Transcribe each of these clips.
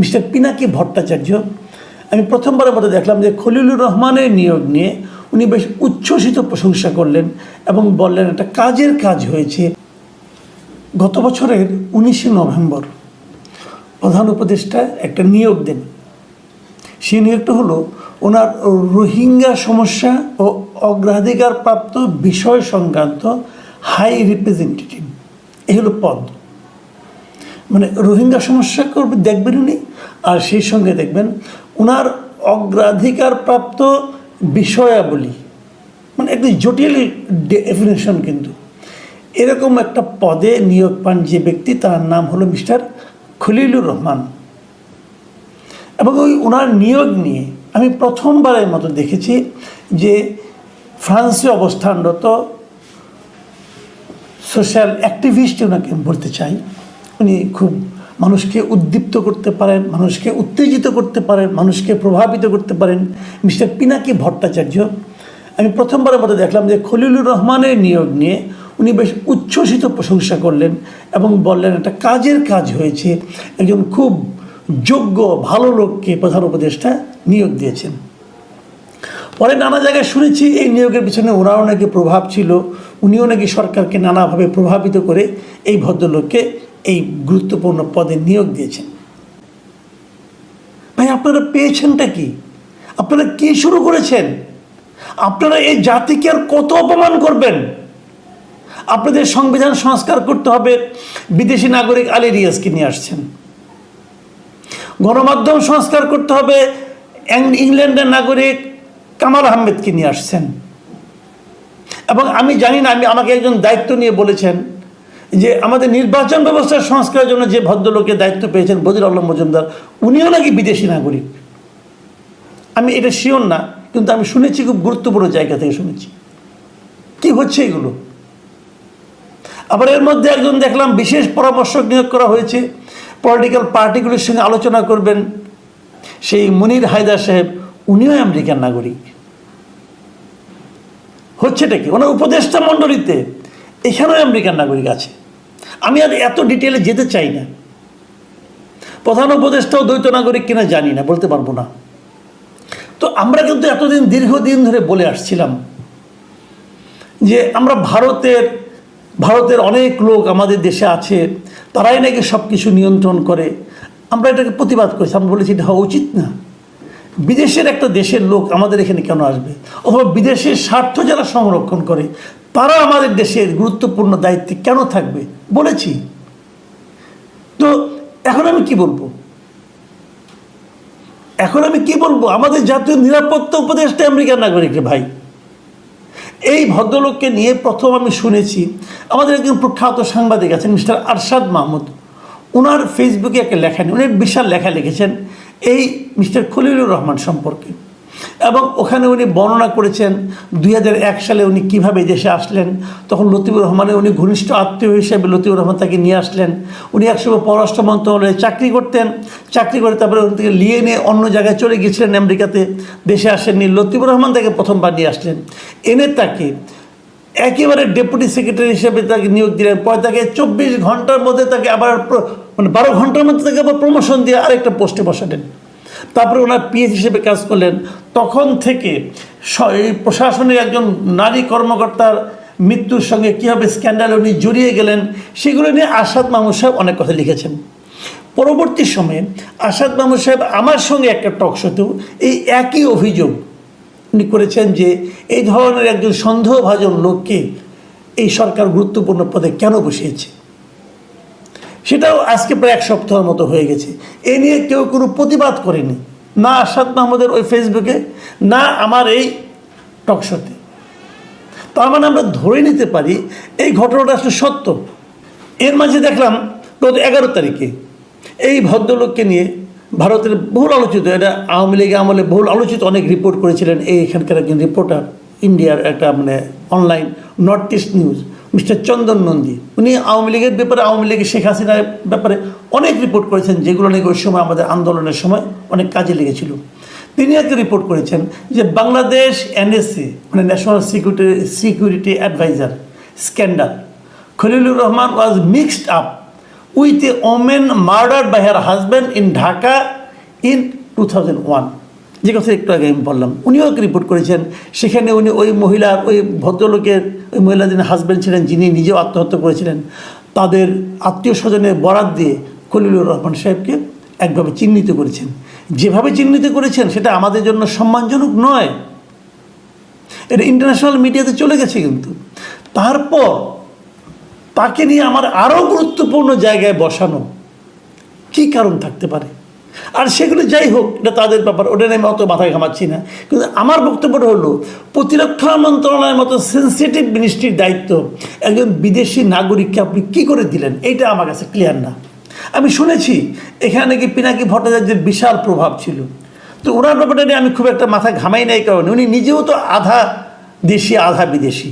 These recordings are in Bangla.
মিস্টার পিনাকি ভট্টাচার্য, আমি প্রথমবারের মতো দেখলাম যে খলিলুর রহমানের নিয়োগ নিয়ে উনি বেশ উচ্ছ্বসিত প্রশংসা করলেন এবং বললেন, একটা কাজের কাজ হয়েছে। গত বছরের উনিশে নভেম্বর প্রধান উপদেষ্টা একটা নিয়োগ দেন। সেই নিয়োগটা হলো ওনার রোহিঙ্গা সমস্যা ও অগ্রাধিকার প্রাপ্ত বিষয় সংক্রান্ত হাই রিপ্রেজেন্টেটিভ এই হলো পদ। মানে রোহিঙ্গা সমস্যা করবে দেখবেন উনি। আর সেই সঙ্গে দেখবেন ওনার অগ্রাধিকার প্রাপ্ত বিষয়াবলী মানে একটি জটিল ডেফিনেশন কিন্তু। এরকম একটা পদে নিয়োগ পান যে ব্যক্তি, তার নাম হলো মিস্টার খলিলুর রহমান। এবং ওই ওনার নিয়োগ নিয়ে আমি প্রথমবারের মতো দেখেছি যে ফ্রান্সে অবস্থানরত সোশ্যাল অ্যাক্টিভিস্ট ওনাকে বলতে চাই। উনি খুব মানুষকে উদ্দীপ্ত করতে পারেন, মানুষকে উত্তেজিত করতে পারেন, মানুষকে প্রভাবিত করতে পারেন। মিস্টার পিনাকি ভট্টাচার্য, আমি প্রথমবারের মতো দেখলাম যে খলিলুর রহমানের নিয়োগ নিয়ে উনি বেশ উচ্ছ্বসিত প্রশংসা করলেন এবং বললেন, একটা কাজের কাজ হয়েছে। একজন খুব যোগ্য, ভালো লোককে প্রধান উপদেষ্টা নিয়োগ দিয়েছেন। পরে নানা জায়গায় শুনেছি এই নিয়োগের পিছনে ওরাও নাকি প্রভাব ছিল। উনিও নাকি সরকারকে নানাভাবে প্রভাবিত করে এই ভদ্রলোককে এই গুরুত্বপূর্ণ পদে নিয়োগ দিয়েছেন। ভাই, আপনারা পেয়েছেনটা কি? আপনারা কি শুরু করেছেন? আপনারা এই জাতিকে আর কত অপমান করবেন? আপনাদের সংবিধান সংস্কার করতে হবে। বিদেশি নাগরিক আলী রিয়াজকে নিয়ে আসছেন। গণমাধ্যম সংস্কার করতে হবে। ইংল্যান্ডের নাগরিক কামাল আহমেদকে নিয়ে আসছেন। এবং আমি জানি না, আমি আমাকে একজন দায়িত্ব নিয়ে বলেছেন। যে আমাদের নির্বাচন ব্যবস্থার সংস্কারের জন্য যে ভদ্রলোকের দায়িত্ব পেয়েছেন বদির আল্লাহ মজুমদার, উনিও নাকি বিদেশি নাগরিক। আমি এটা শিওর না, কিন্তু আমি শুনেছি খুব গুরুত্বপূর্ণ জায়গা থেকে শুনেছি। কি হচ্ছে এগুলো? আবার এর মধ্যে একজন দেখলাম বিশেষ পরামর্শক নিয়োগ করা হয়েছে। পলিটিক্যাল পার্টিগুলির সঙ্গে আলোচনা করবেন সেই মুনির হায়দার সাহেব, উনিও আমেরিকান নাগরিক। হচ্ছেটা কি? ওনার উপদেষ্টা মণ্ডলীতে এখানেও আমেরিকান নাগরিক আছে। আমি আর এত ডিটেলে যেতে চাই না। প্রধান উপদেষ্টাও দ্বৈত নাগরিক কিনা জানি না, বলতে পারব না। তো আমরা কিন্তু এতদিন দীর্ঘদিন ধরে বলে আসছিলাম যে আমরা ভারতের ভারতের অনেক লোক আমাদের দেশে আছে, তারাই নাকি সব কিছু নিয়ন্ত্রণ করে। আমরা এটাকে প্রতিবাদ করেছি, আমরা বলেছি এটা হওয়া উচিত না। বিদেশের একটা দেশের লোক আমাদের এখানে কেন আসবে? অথবা বিদেশের স্বার্থ যারা সংরক্ষণ করে তারা আমাদের দেশের গুরুত্বপূর্ণ দায়িত্বে কেন থাকবে? বলেছি। তো এখন আমি কি বলব? এখন আমি কি বলব? আমাদের জাতীয় নিরাপত্তা উপদেষ্টা আমেরিকার নাগরিক ভাই। এই ভদ্রলোককে নিয়ে প্রথম আমি শুনেছি, আমাদের একজন প্রখ্যাত সাংবাদিক আছেন মিস্টার আরশাদ মাহমুদ। ওনার ফেসবুকে একটা লেখা নেই, উনি বিশাল লেখা লিখেছেন এই মিস্টার খলিলুর রহমান সম্পর্কে। এবং ওখানে উনি বর্ণনা করেছেন, দুই হাজার এক সালে উনি কীভাবে দেশে আসলেন, তখন লতিফুর রহমানের উনি ঘনিষ্ঠ আত্মীয় হিসেবে লতিফুর রহমান তাকে নিয়ে আসলেন। উনি একসময় পররাষ্ট্র মন্ত্রণালয়ে চাকরি করতেন, চাকরি করে তারপরে ওখান থেকে লিয়ে নিয়ে অন্য জায়গায় চলে গিয়েছিলেন আমেরিকাতে, দেশে আসেননি। লতিফুর রহমান তাকে প্রথমবার নিয়ে আসলেন। এনে তাকে একেবারে ডেপুটি সেক্রেটারি হিসেবে তাকে নিয়োগ দিলেন। পরে তাকে চব্বিশ ঘণ্টার মধ্যে তাকে আবার মানে বারো ঘণ্টার মধ্যে তাকে আবার প্রমোশন দিয়ে আরেকটা পোস্টে বসালেন। তারপরে ওনার পিএস হিসেবে কাজ করলেন। তখন থেকে প্রশাসনের একজন নারী কর্মকর্তার মৃত্যুর সঙ্গে কীভাবে স্ক্যান্ডালে উনি জড়িয়ে গেলেন, সেগুলো নিয়ে আসাদ মাহমুদ সাহেব অনেক কথা লিখেছেন। পরবর্তী সময়ে আসাদ মাহমুদ সাহেব আমার সঙ্গে একটা টক শোতেও এই একই অভিযোগ উনি করেছেন যে এই ধরনের একজন সন্দেহভাজন লোককে এই সরকার গুরুত্বপূর্ণ পদে কেন বসিয়েছে? সেটাও আজকে প্রায় এক সপ্তাহের মতো হয়ে গেছে। এ নিয়ে কেউ কোনো প্রতিবাদ করেনি। না আসাদ মাহমুদের ওই ফেসবুকে না আমার এই টকশোতে তার মানে আমরা ধরে নিতে পারি এই ঘটনাটা আসলে সত্য। এর মাঝে দেখলাম গত এগারো তারিখে এই ভদ্রলোককে নিয়ে ভারতের বহুল আলোচিত, এটা আওয়ামী লীগ আমলে বহুল আলোচিত অনেক রিপোর্ট করেছিলেন, এই এখানকার একজন রিপোর্টার ইন্ডিয়ার একটা মানে online north east news mister Chandan Nandi. উনি আওয়ামী লীগের ব্যাপারে, আওয়ামী লীগের শেখ হাসিনার ব্যাপারে অনেক রিপোর্ট করেছেন, যেগুলো নাকি ওই সময় আমাদের আন্দোলনের সময় অনেক কাজে লেগেছিল। তিনি একটা রিপোর্ট করেছেন যে বাংলাদেশ এনএসসি মানে national security security adviser scandal Khalilur Rahman was mixed up with a women murder by her husband in Dhaka in two thousand one যে কথা একটু আগে আমি বললাম। উনিও রিপোর্ট করেছেন, সেখানে উনি ওই মহিলার, ওই ভদ্রলোকের ওই মহিলা যিনি হাজব্যান্ড ছিলেন, যিনি নিজেও আত্মহত্যা করেছিলেন, তাদের আত্মীয় স্বজনের বরাত দিয়ে খলিলুর রহমান সাহেবকে একভাবে চিহ্নিত করেছেন। যেভাবে চিহ্নিত করেছেন, সেটা আমাদের জন্য সম্মানজনক নয়। এটা ইন্টারন্যাশনাল মিডিয়াতে চলে গেছে কিন্তু। তারপর তাকে নিয়ে আমার আরও গুরুত্বপূর্ণ জায়গায় বসানো কি কারণ থাকতে পারে? আর সেগুলো যাই হোক, এটা তাদের ব্যাপার, ওটা নিয়ে আমি অত মাথায় ঘামাচ্ছি না। কিন্তু আমার বক্তব্যটা হলো, প্রতিরক্ষা মন্ত্রণালয়ের মতো সেন্সিটিভ মিনিস্ট্রির দায়িত্ব, একজন বিদেশি নাগরিককে আপনি কী করে দিলেন? এইটা আমার কাছে ক্লিয়ার না। আমি শুনেছি, এখানে নাকি পিনাকি ভট্টাচার্যের বিশাল প্রভাব ছিল। তো ওনার ব্যাপারটা নিয়ে আমি খুব একটা মাথা ঘামাই নাই, কারণ উনি নিজেও তো আধা দেশি, আধা বিদেশি।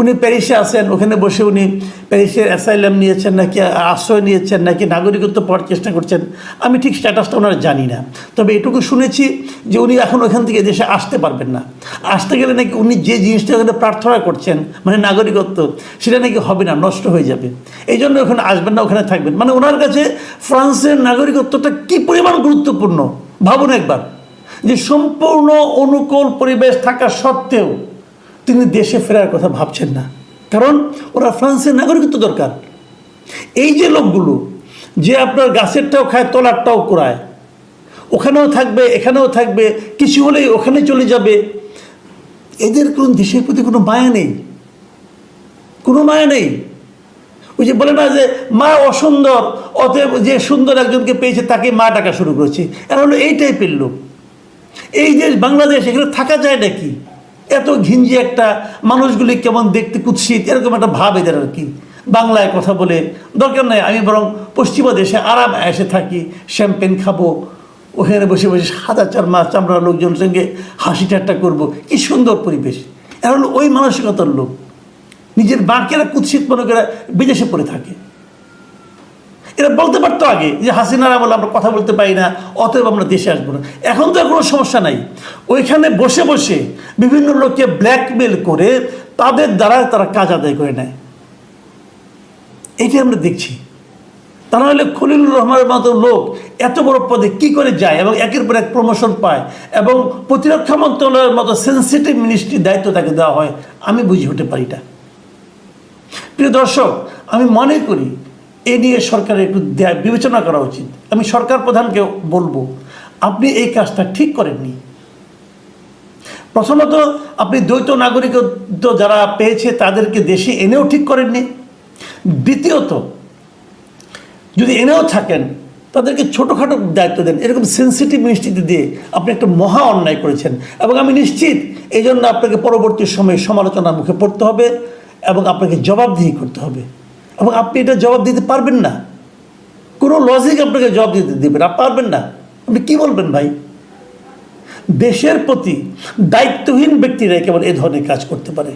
উনি প্যারিসে আসেন ওখানে বসে উনি প্যারিসের অ্যাসাইলাম নিয়েছেন নাকি, আশ্রয় নিয়েছেন নাকি, নাগরিকত্ব পাওয়ার চেষ্টা করছেন, আমি ঠিক স্ট্যাটাসটা ওনার জানি না। তবে এটুকু শুনেছি যে উনি এখন ওখান থেকে দেশে আসতে পারবেন না। আসতে গেলে নাকি উনি যে জিনিসটা ওখানে প্রার্থনা করছেন মানে নাগরিকত্ব, সেটা নাকি হবে না, নষ্ট হয়ে যাবে। এই জন্য ওখানে আসবেন না, ওখানে থাকবেন। মানে ওনার কাছে ফ্রান্সের নাগরিকত্বটা কী পরিমাণ গুরুত্বপূর্ণ? ভাবুন একবার। যে সম্পূর্ণ অনুকূল পরিবেশ থাকা সত্ত্বেও তিনি দেশে ফেরার কথা ভাবছেন না। কারণ ওরা ফ্রান্সের নাগরিকত্ব দরকার। এই যে লোকগুলো, যে আপনার গাছেরটাও খায়, তলারটাও কোরায় ওখানেও থাকবে, এখানেও থাকবে, কিছু হলেই ওখানে চলে যাবে। এদের কোন দেশের প্রতি কোনো মায়া নেই? কোনো মায়া নেই? ওই যে বলে না যে, মা অসুন্দর, অতএব যে সুন্দর একজনকে পেয়েছে, তাকে মা ডাকা শুরু করেছে। এরা হলো এই টাইপের লোক। এই যে বাংলাদেশ, এখানে থাকা যায় নাকি? এত ঘিঞ্জি একটা মানুষগুলি কেমন দেখতে কুৎসিত, এরকম একটা ভাব এদের আর কি। বাংলায় কথা বলে দরকার নাই, আমি বরং পশ্চিমা দেশে আরাম এসে থাকি শ্যাম্পেন খাব, ওখানে বসে বসে সাদা চার মাছ চামড়া লোকজনের সঙ্গে হাসি ঠাট্টা করব। কি সুন্দর পরিবেশ। হলো ওই মানসিকতার লোক। নিজের বাঁকেরা কুৎসিত মনে করে বিদেশে পড়ে থাকে। এরা বলতে পারতো আগে যে হাসিনারা বলে আমরা কথা বলতে পারি না, অতএব আমরা দেশে আসব না। এখন তো কোনো সমস্যা নাই। ওইখানে বসে বসে বিভিন্ন লোককে ব্ল্যাকমেল করে তাদের দ্বারা তারা কাজ আদায় করে নেয়। এটি আমরা দেখছি। তা নাহলে খলিলুর রহমানের মতো লোক এত বড় পদে কি করে যায় এবং একের পর এক প্রমোশন পায় এবং প্রতিরক্ষা মন্ত্রণালয়ের মতো সেন্সিটিভ মিনিস্ট্রির দায়িত্ব তাকে দেওয়া হয়, আমি বুঝে উঠতে পারি না। প্রিয় দর্শক, আমি মনে করি এ নিয়ে সরকারের একটু বিবেচনা করা উচিত। আমি সরকার প্রধানকে বলব, আপনি এই কাজটা ঠিক করেননি। প্রথমত, আপনি দ্বৈত নাগরিকত্ব যারা পেয়েছে তাদেরকে দেশে এনেও ঠিক করেননি। দ্বিতীয়ত, যদি এনেও থাকেন, তাদেরকে ছোটোখাটো দায়িত্ব দেন। এরকম সেন্সিটিভ মিনিস্ট্রিতে দিয়ে আপনি একটা মহা অন্যায় করেছেন। এবং আমি নিশ্চিত, এই জন্য আপনাকে পরবর্তী সময়ে সমালোচনার মুখে পড়তে হবে এবং আপনাকে জবাবদিহি করতে হবে। এবং আপনি এটা জবাব দিতে পারবেন না। কোনো লজিক আপনাকে জবাব দিতে দেবে আপনি পারবেন না। আপনি কী বলবেন ভাই? দেশের প্রতি দায়িত্বহীন ব্যক্তিরা কেবল এ ধরনের কাজ করতে পারে।